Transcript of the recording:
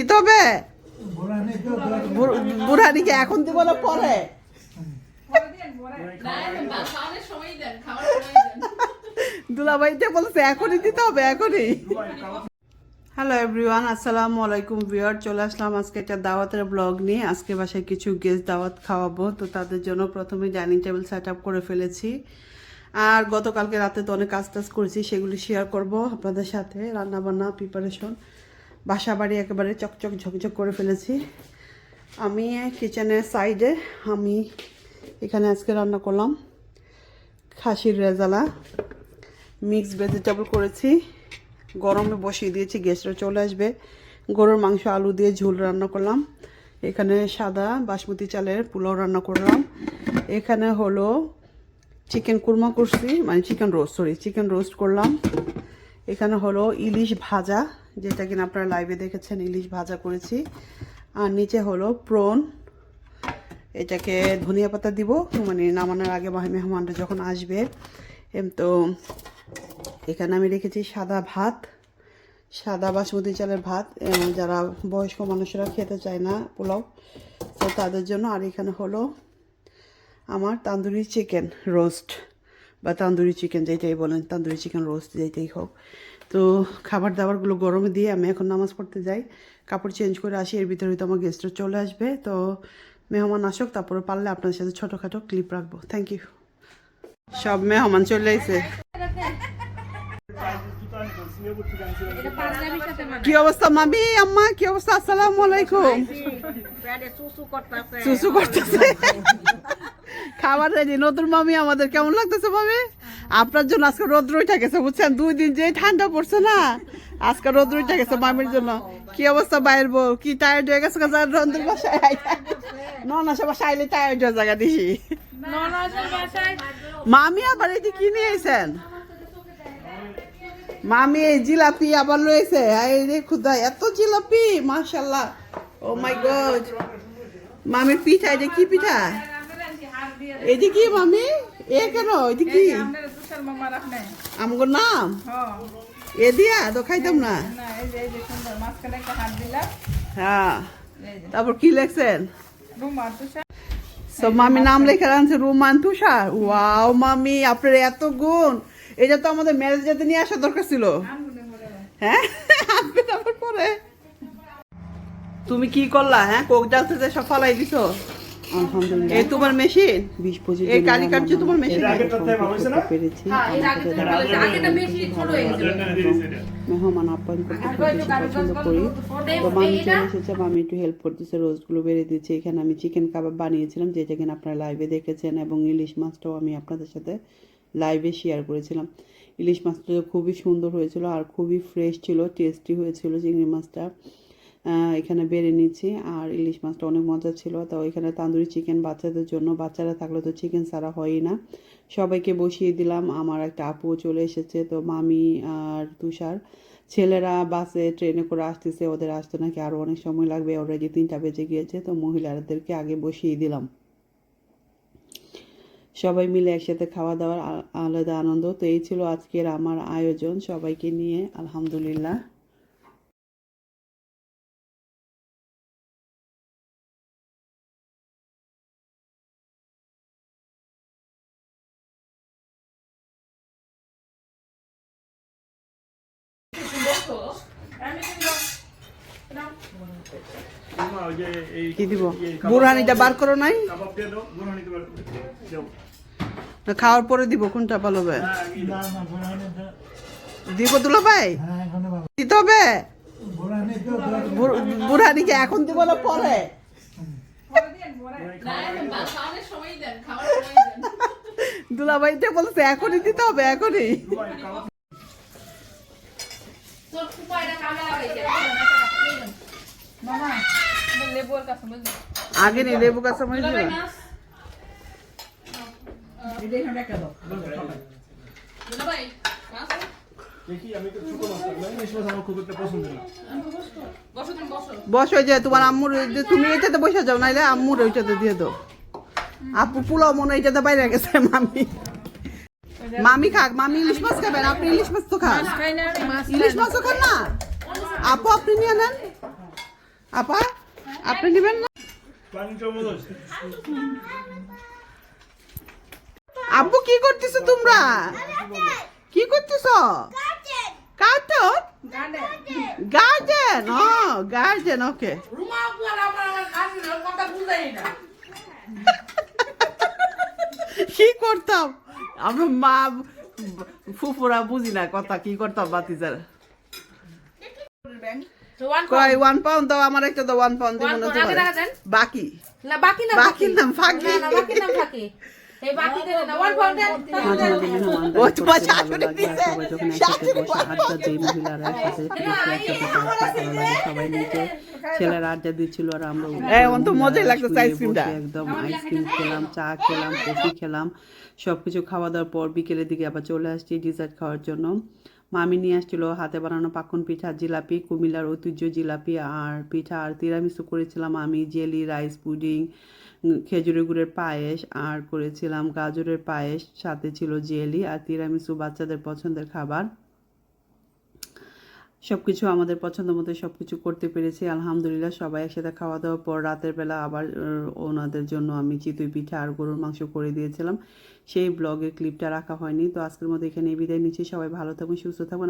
দিতে হবে? বুড়ানিকে এখন দিব না পরে? দুলাভাইতে বলছে, এখনই দিতে হবে, এখনই। হ্যালো এভরিওয়ান, আসসালামু আলাইকুম ভিউয়ার, চলে আসলাম আজকে একটা দাওয়াতের ব্লগ নিয়ে। আজকে বাসায় কিছু গেস্ট দাওয়াত খাওয়াবো, তো তাদের জন্য প্রথমে ডাইনিং টেবিল সেট আপ করে ফেলেছি। আর গতকালকে রাতে তো অনেক কাজ টাজ করেছি, সেগুলি শেয়ার করব আপনাদের সাথে রান্না বান্না প্রিপারেশন বাসা বাড়ি একেবারে চকচক ঝকঝক করে ফেলেছি। আমি কিচেনের সাইডে আমি এখানে আজকে রান্না করলাম খাসির রেজালা মিক্স ভেজিটেবল করেছি, গরমে বসিয়ে দিয়েছি গ্যাসটা চলে আসবে। গরুর মাংস, আলু দিয়ে ঝোল রান্না করলাম। এখানে সাদা বাসমতি চালের পোলাও রান্না করলাম। এখানে হলো চিকেন কুরমা করছি মানে chicken roast sorry chicken roast করলাম। এখানে হলো ইলিশ ভাজা যেটা কিনা আপনারা লাইভে দেখেছেন, ইলিশ ভাজা করেছি। আর নিচে হলো প্রন। এটাকে ধনিয়া পাতা দিব মানে নামানোর আগে মেহমানরা যখন আসবে, এম তো এখানে আমি রেখেছি সাদা ভাত, সাদা বাসমতি চালের ভাত। যারা বয়স্ক মানুষেরা খেতে চায় না পোলাও, তো তাদের জন্য। আর এখানে হলো আমার তান্দুরি চিকেন রোস্ট বা তান্দুরি চিকেন যেটাই বলেন, তান্দুরি চিকেন রোস্ট যেটাই হোক। তো খাবার দাবারগুলো গরমে দিয়ে আমি এখন নামাজ পড়তে যাই। কাপড় চেঞ্জ করে আসি এর ভিতরে হয়তো আমার গেস্টরা চলে আসবে। তো মেহমান আসুক তারপরে পারলে আপনার সাথে ছোটোখাটো ক্লিপ রাখব। থ্যাংক ইউ সব মেহমান চলে এসে কি অবস্থা মামি আম্মা কি অবস্থা? আসসালামু আলাইকুম। সুসু করতেছে। খাবার রেডি নতুন মামি আমাদের কেমন লাগতেছে মামি? আপনার জন্য আজকে রোদ্র উঠে গেছে বুঝছেন? দুই দিন যে ঠান্ডা পড়ছে না আজকে রোদ্র উঠে গেছে মামির জন্য। কি অবস্থা বাইরের বউ? কি টায়ার্ড হয়ে গেছে কাজ রন্ধুর বাসায়? ননাসে বাসায় আইলে টায়ার্ড হয়ে জায়গা দিছি। মামি আবার এটি কি নিয়ে এসেন মামি এই জিলাপি আবার লয়েছে এই রে খুদা এত জিলাপি মাশাল্লাহ ও মাই গড মামির পিঠা এটা কি পিঠা? এটি কি মামি এ কেন? এটি কি আমগো নাম? এ দিয়া তো খাইতাম না। হ্যাঁ। তারপর কি লেখছেন? সো মামি নাম লেখা আনছে রোমান তুষার। ওয়াও মামি আপনার এত গুণ। এটা তো আমাদের ম্যারেজ যেতে নিয়ে আসা দরকার ছিল। হ্যাঁ? আনবে তারপর পরে। তুমি কি করলা হ্যাঁ? কোক ডালতে সব ফালাই দিছো? আলহামদুলিল্লাহ। এই তোমার মেশিন বিশ পঁচিশ এই দিনের কাটছে তোমার মেশিন পেরেছি। মেহমান আপ্যায়ন করতে পছন্দ করি তো মামি চলে এসেছে মামি একটু হেল্প করতেছে রোজগুলো বেড়ে দিচ্ছে এখানে আমি চিকেন কাবাব বানিয়েছিলাম যেটা কিনা আপনারা লাইভে দেখেছেন এবং ইলিশ মাছটাও আমি আপনাদের সাথে লাইভে শেয়ার করেছিলাম। ইলিশ মাছটা খুবই সুন্দর হয়েছিল আর খুবই ফ্রেশ ছিল টেস্টি হয়েছিল চিংড়ি মাছটা। এখানে বেড়ে নিচ্ছি। আর ইলিশ মাছটা অনেক মজা ছিল। তো এখানে তান্দুরি চিকেন বাচ্চাদের জন্য। বাচ্চারা থাকলে তো চিকেন ছাড়া হয়ই না। সবাইকে বসিয়ে দিলাম। আমার একটা আপু চলে এসেছে। তো মামি আর তুষার ছেলেরা বাসে, ট্রেনে করে আসতেছে। ওদের আসতে নাকি আরও অনেক সময় লাগবে। অলরেডি তিনটা বেজে গিয়েছে। তো মহিলাদেরকে আগে বসিয়ে দিলাম। সবাই মিলে একসাথে খাওয়া দাওয়ার আলাদা আনন্দ। তো এই ছিল আজকের আমার আয়োজন সবাইকে নিয়ে। আলহামদুলিল্লাহ। কি দিব? বুড়ানিটা বার করো নাই? না খাওয়ার পরে দিব কোনটা ভালো হবে? দিব তুলা ভাই দিতে হবে? বুড়- বুড়ানিকে এখন দিব না পরে? দুলাভাইতে বলছে এখনই দিতে হবে এখনই। আগে নি লেবু গাছ সময় দিবা বসো যে তোমার আম্মুর তুমি এটাতে বসে যাও নাইলে আম্মুর ওইটাতে দিয়ে দাও। আপু পুলাও মনে হয় এটাতে বাইরে গেছে মামি। মামি খাক মামি ইলিশ মাছ খাবেন আপনি ইলিশ মাছ তো খান। ইলিশ মাছও খান না? আপু আপনি নিয়ে নেন। আপা আপনি নেবেন না? আব্বু কি করতেছো তোমরা? কি করতেছো? কার্টুন গার্জেন ও গার্জেন ওকে কি করতাম? আমরা মা ফুফুরা বুঝি না কথা কি করতাম বাতিজার? কয় ওয়ান পাউন্ড দাও আমার একটা দাও ওয়ান পাউন্ড দিব না। বাকি? না বাকি না বাকি। না, ফাঁকি। না বাকি না ফাঁকি। ও তোমার শাশুড়ি দিছে। সবাই মহিলারা নিচে ছেলেরা আড্ডা দিচ্ছিল আর আমরা এই, তো মজাই লাগতেছে আইসক্রিমটা। একদম আইসক্রিম খেলাম চা খেলাম কফি খেলাম সবকিছু খাওয়া দাওয়ার পর বিকেলের দিকে আবার চলে আসছি ডিজার্ট খাওয়ার জন্য মামি নিয়ে আসছিল হাতে বানানো পাকন পিঠা, জিলাপি, কুমিল্লার ঐতিহ্য জিলাপি আর পিঠা আর তিরামিসু করেছিলাম আমি, জেলি, রাইস, পুডিং, খেজুরের গুড়ের পায়েস আর করেছিলাম গাজরের পায়েস, সাথে ছিল জেলি আর তিরামিসু বাচ্চাদের পছন্দের খাবার। সব কিছু আমাদের পছন্দ মতো সব কিছু করতে পেরেছি, আলহামদুলিল্লাহ সবাই একসাথে খাওয়া দাওয়ার পর রাতের বেলা আবার ওনাদের জন্য আমি চিতই পিঠা আর গরুর মাংস করে দিয়েছিলাম। সেই ব্লগের ক্লিপটা রাখা হয়নি, তো আজকের মতো এখানে বিদায় নিচ্ছি। সবাই ভালো থাকুন, সুস্থ থাকুন।